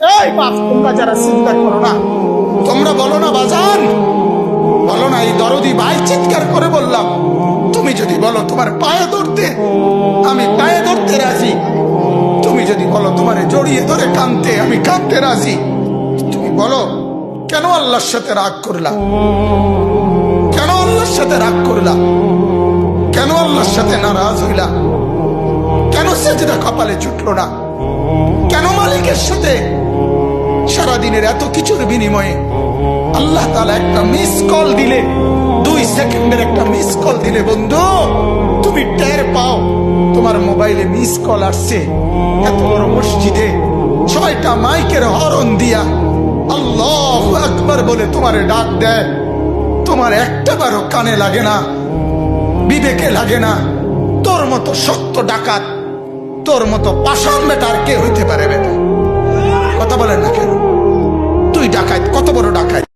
এই বাপ, তোমরা যারা চিন্তা করো না। তোমরা বলো না, বাজান। বলো না, এই দরদি ভাই চিৎকার করে বললাম, তুমি যদি বলো তোমার পায়ে ধরতে, আমি পায়ে ধরতে রাজি। তুমি যদি বলো তোমারে জড়িয়ে ধরে কানতে আমি কানতে রাজি। তুমি বলো, কেন আল্লাহর সাথে রাগ করলা? কেন আল্লাহর সাথে রাগ করলা? কেন আল্লাহর সাথে নারাজ হইলা? কেন সেজদা কপালে ছুটলো না? কেন মালিকের সাথে সারাদিনের এত কিছুর বিনিময়ে আল্লাহ তালা একটা মিস কল দিলে, দুই সেকেন্ডের একটা মিস কল দিলে, বন্ধু, তুমি টের পাও, তোমার মোবাইলে মিস কল আসছে। এত বড় মসজিদে ছয়টা মাইকের হরন দিয়া আল্লাহ আকবার বলে তোমারে ডাক দেয়। তোমার একটা বারো কানে লাগে না, বিবেকে লাগে না। তোর মতো সত্য ডাকাত তোর মতো পাষাণ বেটার কে হইতে পারে বেটা?